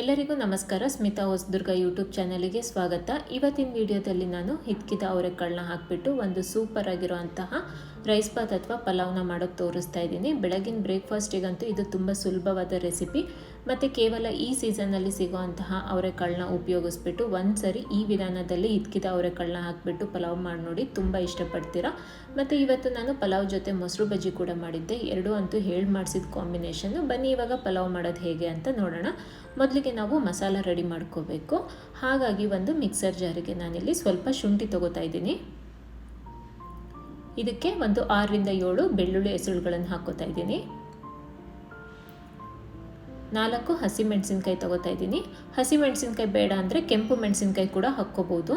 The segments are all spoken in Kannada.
ಎಲ್ಲರಿಗೂ ನಮಸ್ಕಾರ. ಸ್ಮಿತಾ ಹೊಸದುರ್ಗ ಯೂಟ್ಯೂಬ್ ಚಾನಲಿಗೆ ಸ್ವಾಗತ. ಇವತ್ತಿನ ವಿಡಿಯೋದಲ್ಲಿ ನಾನು ಹಿತ್ಕಿದ ಅವರೆಕಾಳನ್ನ ಹಾಕಿಬಿಟ್ಟು ಒಂದು ಸೂಪರ್ ಆಗಿರುವಂತಹ ರೈಸ್ ಬಾತ್ ಅಥವಾ ಪಲಾವ್ನ ಮಾಡೋಕ್ಕೆ ತೋರಿಸ್ತಾ ಇದ್ದೀನಿ. ಬೆಳಗಿನ ಬ್ರೇಕ್ಫಾಸ್ಟಿಗಂತೂ ಇದು ತುಂಬ ಸುಲಭವಾದ ರೆಸಿಪಿ. ಮತ್ತು ಕೇವಲ ಈ ಸೀಸನ್ನಲ್ಲಿ ಸಿಗೋವಂತಹ ಅವರೆಕಾಳನ್ನ ಉಪಯೋಗಿಸ್ಬಿಟ್ಟು ಒಂದು ಸರಿ ಈ ವಿಧಾನದಲ್ಲಿ ಇದ್ಕಿದ ಅವರೆಕಾಳನ್ನ ಹಾಕಿಬಿಟ್ಟು ಪಲಾವ್ ಮಾಡಿ ನೋಡಿ ತುಂಬ ಇಷ್ಟಪಡ್ತೀರಾ. ಮತ್ತು ಇವತ್ತು ನಾನು ಪಲಾವ್ ಜೊತೆ ಮೊಸರು ಬಜ್ಜಿ ಕೂಡ ಮಾಡಿದ್ದೆ. ಎರಡೂ ಅಂತೂ ಹೇಳಿ ಮಾಡಿಸಿದ ಕಾಂಬಿನೇಷನ್ನು. ಬನ್ನಿ ಇವಾಗ ಪಲಾವ್ ಮಾಡೋದು ಹೇಗೆ ಅಂತ ನೋಡೋಣ. ಮೊದಲಿಗೆ ನಾವು ಮಸಾಲ ರೆಡಿ ಮಾಡ್ಕೋಬೇಕು. ಹಾಗಾಗಿ ಒಂದು ಮಿಕ್ಸರ್ ಜಾರಿಗೆ ನಾನಿಲ್ಲಿ ಸ್ವಲ್ಪ ಶುಂಠಿ ತಗೋತಾ ಇದ್ದೀನಿ. ಇದಕ್ಕೆ ಒಂದು ಆರರಿಂದ ಏಳು ಬೆಳ್ಳುಳ್ಳಿ ಹೆಸರುಗಳನ್ನು ಹಾಕೋತಾ ಇದ್ದೀನಿ. ನಾಲ್ಕು ಹಸಿಮೆಣಸಿನಕಾಯಿ ತಗೋತಾ ಇದ್ದೀನಿ. ಹಸಿಮೆಣಸಿನ್ಕಾಯಿ ಬೇಡ ಅಂದರೆ ಕೆಂಪು ಮೆಣಸಿನ್ಕಾಯಿ ಕೂಡ ಹಾಕ್ಕೋಬೋದು.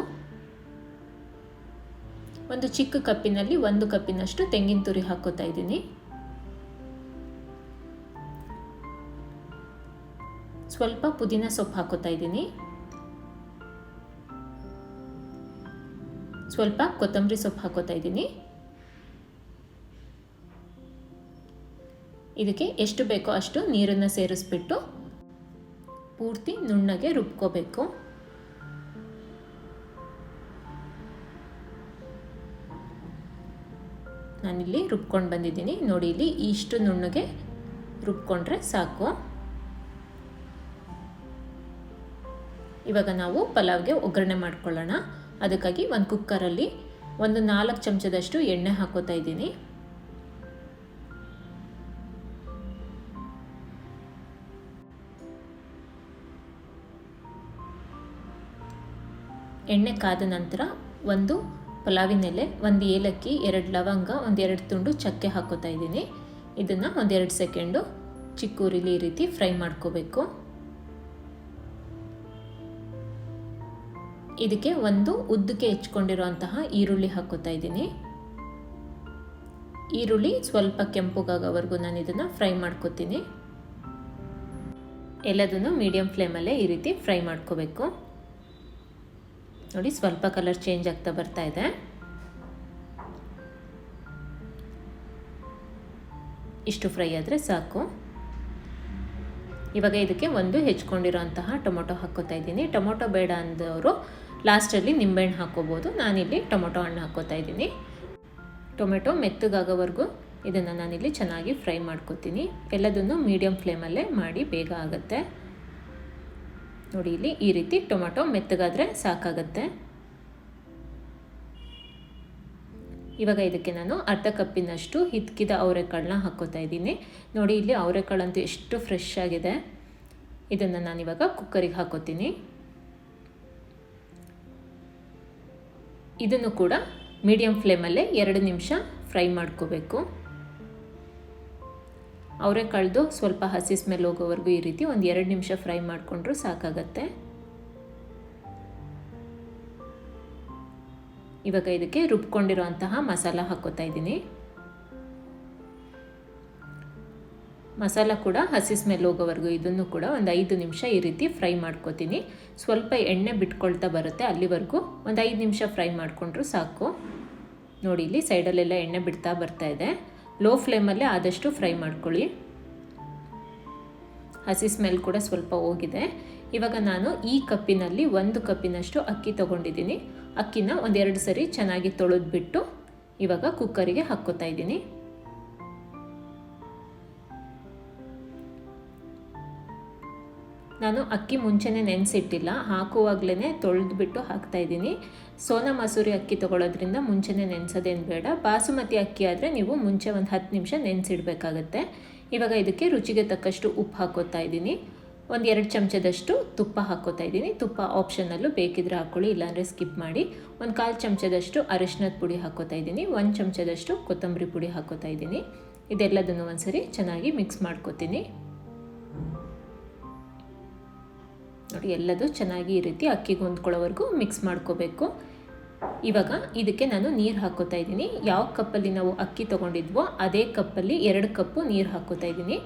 ಒಂದು ಚಿಕ್ಕ ಕಪ್ಪಿನಲ್ಲಿ ಒಂದು ಕಪ್ಪಿನಷ್ಟು ತೆಂಗಿನ ತುರಿ ಹಾಕೋತಾ ಇದ್ದೀನಿ. ಸ್ವಲ್ಪ ಪುದೀನ ಸೊಪ್ಪು ಹಾಕೋತಾ ಇದ್ದೀನಿ. ಸ್ವಲ್ಪ ಕೊತ್ತಂಬರಿ ಸೊಪ್ಪು ಹಾಕೋತಾ ಇದ್ದೀನಿ. ಇದಕ್ಕೆ ಎಷ್ಟು ಬೇಕೋ ಅಷ್ಟು ನೀರನ್ನು ಸೇರಿಸ್ಬಿಟ್ಟು ಪೂರ್ತಿ ನುಣ್ಣಗೆ ರುಬ್ಕೋಬೇಕು. ನಾನಿಲ್ಲಿ ರುಬ್ಕೊಂಡು ಬಂದಿದ್ದೀನಿ. ನೋಡಿ, ಇಲ್ಲಿ ಇಷ್ಟು ನುಣ್ಣಗೆ ರುಬ್ಕೊಂಡ್ರೆ ಸಾಕು. ಇವಾಗ ನಾವು ಪಲಾವ್ಗೆ ಒಗ್ಗರಣೆ ಮಾಡ್ಕೊಳ್ಳೋಣ. ಅದಕ್ಕಾಗಿ ಒಂದು ಕುಕ್ಕರಲ್ಲಿ ಒಂದು ನಾಲ್ಕು ಚಮಚದಷ್ಟು ಎಣ್ಣೆ ಹಾಕೋತಾ ಇದ್ದೀನಿ. ಎಣ್ಣೆ ಕಾದ ನಂತರ ಒಂದು ಪಲಾವಿನ ಎಲೆ ಒಂದು ಏಲಕ್ಕಿ, ಎರಡು ಲವಂಗ ಒಂದೆರಡು ತುಂಡು ಚಕ್ಕೆ ಹಾಕೋತಾ ಇದ್ದೀನಿ. ಇದನ್ನು ಒಂದೆರಡು ಸೆಕೆಂಡು ಚಿಕ್ಕೂರಿಲಿ ಈ ರೀತಿ ಫ್ರೈ ಮಾಡ್ಕೋಬೇಕು. ಇದಕ್ಕೆ ಒಂದು ಉದ್ದಕ್ಕೆ ಹೆಚ್ಕೊಂಡಿರುವಂತಹ ಈರುಳ್ಳಿ ಹಾಕೋತಾ ಇದ್ದೀನಿ. ಈರುಳ್ಳಿ ಸ್ವಲ್ಪ ಕೆಂಪುಗಾಗೋವರೆಗೂ ನಾನು ಇದನ್ನು ಫ್ರೈ ಮಾಡ್ಕೋತೀನಿ. ಎಲ್ಲದನ್ನು ಮೀಡಿಯಂ ಫ್ಲೇಮಲ್ಲೇ ಈ ರೀತಿ ಫ್ರೈ ಮಾಡ್ಕೋಬೇಕು. ನೋಡಿ, ಸ್ವಲ್ಪ ಕಲರ್ ಚೇಂಜ್ ಆಗ್ತಾ ಬರ್ತಾ ಇದೆ. ಇಷ್ಟು ಫ್ರೈ ಆದರೆ ಸಾಕು. ಇವಾಗ ಇದಕ್ಕೆ ಒಂದು ಹೆಚ್ಕೊಂಡಿರೋಂತಹ ಟೊಮೊಟೊ ಹಾಕೋತಾ ಇದ್ದೀನಿ. ಟೊಮೊಟೊ ಬೇಡ ಅಂದವರು ಲಾಸ್ಟಲ್ಲಿ ನಿಂಬೆಹಣ್ಣು ಹಾಕೋಬೋದು ನಾನಿಲ್ಲಿ ಟೊಮೊಟೊ ಹಣ್ಣು ಹಾಕೋತಾ ಇದ್ದೀನಿ. ಟೊಮೆಟೊ ಮೆತ್ತಗಾಗೋವರೆಗೂ ಇದನ್ನು ನಾನಿಲ್ಲಿ ಚೆನ್ನಾಗಿ ಫ್ರೈ ಮಾಡ್ಕೊತೀನಿ. ಎಲ್ಲದನ್ನು ಮೀಡಿಯಮ್ ಫ್ಲೇಮಲ್ಲೇ ಮಾಡಿ ಬೇಗ ಆಗುತ್ತೆ. ನೋಡಿ ಇಲ್ಲಿ ಈ ರೀತಿ ಟೊಮೆಟೊ ಮೆತ್ತಗಾದರೆ ಸಾಕಾಗತ್ತೆ. ಇವಾಗ ಇದಕ್ಕೆ ನಾನು ಅರ್ಧ ಕಪ್ಪಿನಷ್ಟು ಹಿತ್ಕಿದ ಅವರೆಕಾಳನ್ನ ಹಾಕೋತಾ ಇದ್ದೀನಿ. ನೋಡಿ ಇಲ್ಲಿ ಅವರೆಕಾಳಂತೂ ಎಷ್ಟು ಫ್ರೆಶ್ ಆಗಿದೆ. ಇದನ್ನು ನಾನಿವಾಗ ಕುಕ್ಕರಿಗೆ ಹಾಕೋತೀನಿ. ಇದನ್ನು ಕೂಡ ಮೀಡಿಯಮ್ ಫ್ಲೇಮಲ್ಲೇ ಎರಡು ನಿಮಿಷ ಫ್ರೈ ಮಾಡ್ಕೋಬೇಕು. ಅವರೆಕಾಳ್ದು ಸ್ವಲ್ಪ ಹಸಿ ಸ್ಮೆಲ್ ಹೋಗೋವರೆಗೂ ಈ ರೀತಿ ಒಂದು ಎರಡು ನಿಮಿಷ ಫ್ರೈ ಮಾಡಿಕೊಂಡ್ರೂ ಸಾಕಾಗತ್ತೆ. ಇವಾಗ ಇದಕ್ಕೆ ರುಬ್ಕೊಂಡಿರುವಂತಹ ಮಸಾಲ ಹಾಕೋತಾ ಇದ್ದೀನಿ. ಮಸಾಲ ಕೂಡ ಹಸಿ ಸ್ಮೆಲ್ ಹೋಗೋವರೆಗೂ ಇದನ್ನು ಕೂಡ ಒಂದು ಐದು ನಿಮಿಷ ಈ ರೀತಿ ಫ್ರೈ ಮಾಡ್ಕೋತೀನಿ. ಸ್ವಲ್ಪ ಎಣ್ಣೆ ಬಿಟ್ಕೊಳ್ತಾ ಬರುತ್ತೆ ಅಲ್ಲಿವರೆಗೂ. ಒಂದು ಐದು ನಿಮಿಷ ಫ್ರೈ ಮಾಡಿಕೊಂಡ್ರೂ ಸಾಕು. ನೋಡಿ, ಇಲ್ಲಿ ಸೈಡಲ್ಲೆಲ್ಲ ಎಣ್ಣೆ ಬಿಡ್ತಾ ಬರ್ತಾ ಇದೆ. ಲೋ ಫ್ಲೇಮಲ್ಲೇ ಆದಷ್ಟು ಫ್ರೈ ಮಾಡ್ಕೊಳ್ಳಿ. ಹಸಿ ಸ್ಮೆಲ್ ಕೂಡ ಸ್ವಲ್ಪ ಹೋಗಿದೆ. ಇವಾಗ ನಾನು ಈ ಕಪ್ಪಿನಲ್ಲಿ ಒಂದು ಕಪ್ಪಿನಷ್ಟು ಅಕ್ಕಿ ತಗೊಂಡಿದ್ದೀನಿ. ಅಕ್ಕಿನ ಒಂದೆರಡು ಸರಿ ಚೆನ್ನಾಗಿ ತೊಳೆದ್ಬಿಟ್ಟು ಇವಾಗ ಕುಕ್ಕರಿಗೆ ಹಾಕ್ಕೋತಾ ಇದ್ದೀನಿ. ನಾನು ಅಕ್ಕಿ ಮುಂಚೆನೇ ನೆನೆಸಿಟ್ಟಿಲ್ಲ ಹಾಕುವಾಗಲೇ ತೊಳೆದ್ಬಿಟ್ಟು ಹಾಕ್ತಾಯಿದ್ದೀನಿ ಸೋನಾ ಮಸೂರಿ ಅಕ್ಕಿ ತೊಗೊಳೋದ್ರಿಂದ ಮುಂಚೆನೇ ನೆನೆಸೋದೇನು ಬೇಡ. ಬಾಸುಮತಿ ಅಕ್ಕಿ ಆದರೆ ನೀವು ಮುಂಚೆ ಒಂದು ಹತ್ತು ನಿಮಿಷ ನೆನೆಸಿಡಬೇಕಾಗತ್ತೆ. ಇವಾಗ ಇದಕ್ಕೆ ರುಚಿಗೆ ತಕ್ಕಷ್ಟು ಉಪ್ಪು ಹಾಕೋತಾ ಇದ್ದೀನಿ. ಒಂದು ಎರಡು ಚಮಚದಷ್ಟು ತುಪ್ಪ ಹಾಕೋತಾ ಇದ್ದೀನಿ. ತುಪ್ಪ ಆಪ್ಷನಲ್ಲೂ ಬೇಕಿದ್ರೆ ಹಾಕ್ಕೊಳ್ಳಿ ಇಲ್ಲಾಂದರೆ ಸ್ಕಿಪ್ ಮಾಡಿ. ಒಂದು ಕಾಲು ಚಮಚದಷ್ಟು ಅರಿಶಿನದ ಪುಡಿ ಹಾಕೋತಾ ಇದ್ದೀನಿ. ಒಂದು ಚಮಚದಷ್ಟು ಕೊತ್ತಂಬರಿ ಪುಡಿ ಹಾಕೋತಾ ಇದ್ದೀನಿ. ಇದೆಲ್ಲದನ್ನು ಒಂದ್ಸರಿ ಚೆನ್ನಾಗಿ ಮಿಕ್ಸ್ ಮಾಡ್ಕೋತೀನಿ. ನೋಡಿ, ಎಲ್ಲದು ಚೆನ್ನಾಗಿ ಈ ರೀತಿ ಅಕ್ಕಿಗೆ ಹೊಂದ್ಕೊಳ್ಳೋವರೆಗೂ ಮಿಕ್ಸ್ ಮಾಡ್ಕೋಬೇಕು. ಇವಾಗ ಇದಕ್ಕೆ ನಾನು ನೀರು ಹಾಕೋತಾ ಇದ್ದೀನಿ. ಯಾವ ಕಪ್ಪಲ್ಲಿ ನಾವು ಅಕ್ಕಿ ತೊಗೊಂಡಿದ್ವೋ ಅದೇ ಕಪ್ಪಲ್ಲಿ ಎರಡು ಕಪ್ಪು ನೀರು ಹಾಕೋತಾ ಇದ್ದೀನಿ.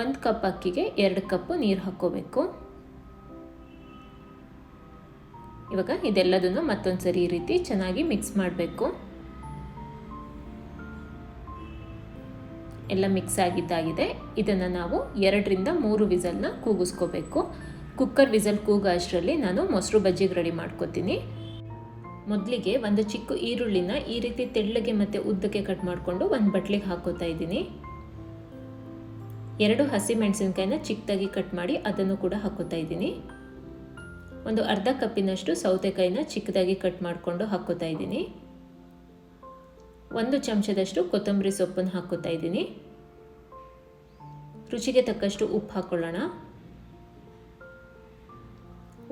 ಒಂದು ಕಪ್ ಅಕ್ಕಿಗೆ ಎರಡು ಕಪ್ಪು ನೀರು ಹಾಕ್ಕೋಬೇಕು ಇವಾಗ ಇದೆಲ್ಲದನ್ನು ಮತ್ತೊಂದು ಸರಿ ಈ ರೀತಿ ಚೆನ್ನಾಗಿ ಮಿಕ್ಸ್ ಮಾಡಬೇಕು. ಎಲ್ಲ ಮಿಕ್ಸ್ ಆಗಿದ್ದಾಗಿದೆ. ಇದನ್ನು ನಾವು ಎರಡರಿಂದ ಮೂರು ವಿಸಲ್ನ ಕೂಗಿಸ್ಕೋಬೇಕು. ಕುಕ್ಕರ್ ವಿಸಲ್ ಕೂಗೋ ಅಷ್ಟರಲ್ಲಿ ನಾನು ಮೊಸರು ಬಜ್ಜಿಗೆ ರೆಡಿ ಮಾಡ್ಕೊತೀನಿ. ಮೊದಲಿಗೆ ಒಂದು ಚಿಕ್ಕ ಈರುಳ್ಳಿನ ಈ ರೀತಿ ತೆಳ್ಳಗೆ ಮತ್ತು ಉದ್ದಕ್ಕೆ ಕಟ್ ಮಾಡಿಕೊಂಡು ಒಂದು ಬಟ್ಲಿಗೆ ಹಾಕೋತಾ ಇದ್ದೀನಿ. ಎರಡು ಹಸಿ ಮೆಣಸಿನ್ಕಾಯಿನ ಚಿಕ್ಕದಾಗಿ ಕಟ್ ಮಾಡಿ ಅದನ್ನು ಕೂಡ ಹಾಕೋತಾ ಇದ್ದೀನಿ. ಒಂದು ಅರ್ಧ ಕಪ್ಪಿನಷ್ಟು ಸೌತೆಕಾಯಿನ ಚಿಕ್ಕದಾಗಿ ಕಟ್ ಮಾಡಿಕೊಂಡು ಹಾಕೋತಾ ಇದ್ದೀನಿ. ಒಂದು ಚಮಚದಷ್ಟು ಕೊತ್ತಂಬರಿ ಸೊಪ್ಪನ್ನು ಹಾಕೋತಾ ಇದ್ದೀನಿ. ರುಚಿಗೆ ತಕ್ಕಷ್ಟು ಉಪ್ಪು ಹಾಕೊಳ್ಳೋಣ.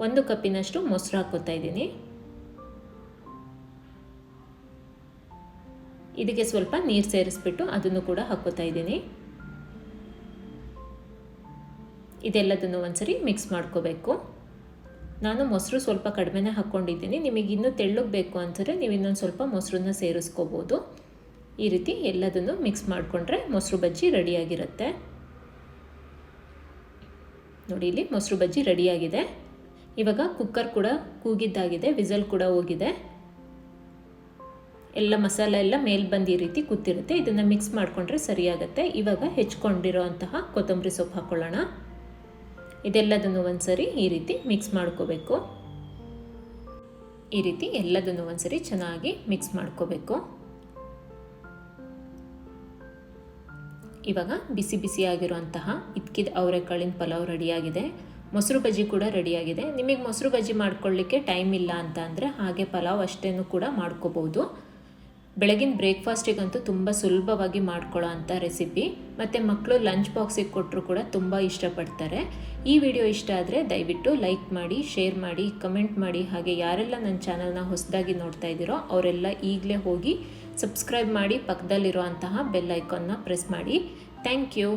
ಒಂದು ಕಪ್ಪಿನಷ್ಟು ಮೊಸರು ಹಾಕೋತಾ ಇದ್ದೀನಿ. ಇದಕ್ಕೆ ಸ್ವಲ್ಪ ನೀರು ಸೇರಿಸ್ಬಿಟ್ಟು ಅದನ್ನು ಕೂಡ ಹಾಕೋತಾ ಇದ್ದೀನಿ. ಇದೆಲ್ಲದನ್ನು ಒಂದ್ಸರಿ ಮಿಕ್ಸ್ ಮಾಡ್ಕೋಬೇಕು. ನಾನು ಮೊಸರು ಸ್ವಲ್ಪ ಕಡಿಮೆನೇ ಹಾಕ್ಕೊಂಡಿದ್ದೀನಿ. ನಿಮಗೆ ಇನ್ನೂ ತೆಳ್ಳಗೆ ಬೇಕು ಅಂತಂದರೆ ನೀವು ಇನ್ನೊಂದು ಸ್ವಲ್ಪ ಮೊಸರನ್ನ ಸೇರಿಸ್ಕೋಬೋದು. ಈ ರೀತಿ ಎಲ್ಲದನ್ನು ಮಿಕ್ಸ್ ಮಾಡಿಕೊಂಡ್ರೆ ಮೊಸರು ಬಜ್ಜಿ ರೆಡಿಯಾಗಿರುತ್ತೆ. ನೋಡಿ, ಇಲ್ಲಿ ಮೊಸರು ಬಜ್ಜಿ ರೆಡಿಯಾಗಿದೆ. ಇವಾಗ ಕುಕ್ಕರ್ ಕೂಡ ಕೂಗಿದ್ದಾಗಿದೆ, ವಿಸಲ್ ಕೂಡ ಹೋಗಿದೆ. ಎಲ್ಲ ಮಸಾಲೆ ಎಲ್ಲ ಮೇಲ್ ಬಂದು ಈ ರೀತಿ ಕೂತಿರುತ್ತೆ. ಇದನ್ನು ಮಿಕ್ಸ್ ಮಾಡಿಕೊಂಡ್ರೆ ಸರಿಯಾಗುತ್ತೆ. ಇವಾಗ ಹೆಚ್ಕೊಂಡಿರೋ ಅಂತಹ ಕೊತ್ತಂಬರಿ ಸೊಪ್ಪು ಹಾಕ್ಕೊಳ್ಳೋಣ ಇದೆಲ್ಲದನ್ನು ಒಂದ್ಸರಿ ಈ ರೀತಿ ಮಿಕ್ಸ್ ಮಾಡ್ಕೋಬೇಕು. ಈ ರೀತಿ ಎಲ್ಲದನ್ನು ಒಂದ್ಸರಿ ಚೆನ್ನಾಗಿ ಮಿಕ್ಸ್ ಮಾಡ್ಕೋಬೇಕು. ಇವಾಗ ಬಿಸಿ ಬಿಸಿಯಾಗಿರುವಂತಹ ಇದ್ಕಿದ ಅವರೆಕಾಳಿನ ಪಲಾವ್ ರೆಡಿಯಾಗಿದೆ. ಮೊಸರು ಬಜ್ಜಿ ಕೂಡ ರೆಡಿಯಾಗಿದೆ. ನಿಮಗೆ ಮೊಸರು ಬಜ್ಜಿ ಮಾಡ್ಕೊಳ್ಳಿಕ್ಕೆ ಟೈಮ್ ಇಲ್ಲ ಅಂತ ಅಂದರೆ ಹಾಗೆ ಪಲಾವ್ ಅಷ್ಟೇನು ಕೂಡ ಮಾಡ್ಕೋಬೋದು. ಬೆಳಗಿನ ಬ್ರೇಕ್ಫಾಸ್ಟಿಗಂತೂ ತುಂಬ ಸುಲಭವಾಗಿ ಮಾಡ್ಕೊಳ್ಳೋ ಅಂಥ ರೆಸಿಪಿ. ಮತ್ತು ಮಕ್ಕಳು ಲಂಚ್ ಬಾಕ್ಸಿಗೆ ಕೊಟ್ಟರು ಕೂಡ ತುಂಬ ಇಷ್ಟಪಡ್ತಾರೆ. ಈ ವಿಡಿಯೋ ಇಷ್ಟ ಆದರೆ ದಯವಿಟ್ಟು ಲೈಕ್ ಮಾಡಿ, ಶೇರ್ ಮಾಡಿ, ಕಮೆಂಟ್ ಮಾಡಿ. ಹಾಗೆ ಯಾರೆಲ್ಲ ನನ್ನ ಚಾನಲ್ನ ಹೊಸದಾಗಿ ನೋಡ್ತಾ ಇದ್ದೀರೋ ಅವರೆಲ್ಲ ಈಗಲೇ ಹೋಗಿ ಸಬ್ಸ್ಕ್ರೈಬ್ ಮಾಡಿ ಪಕ್ಕದಲ್ಲಿರೋ ಅಂತಹ ಬೆಲ್ ಐಕಾನ್ನ ಪ್ರೆಸ್ ಮಾಡಿ. Thank you.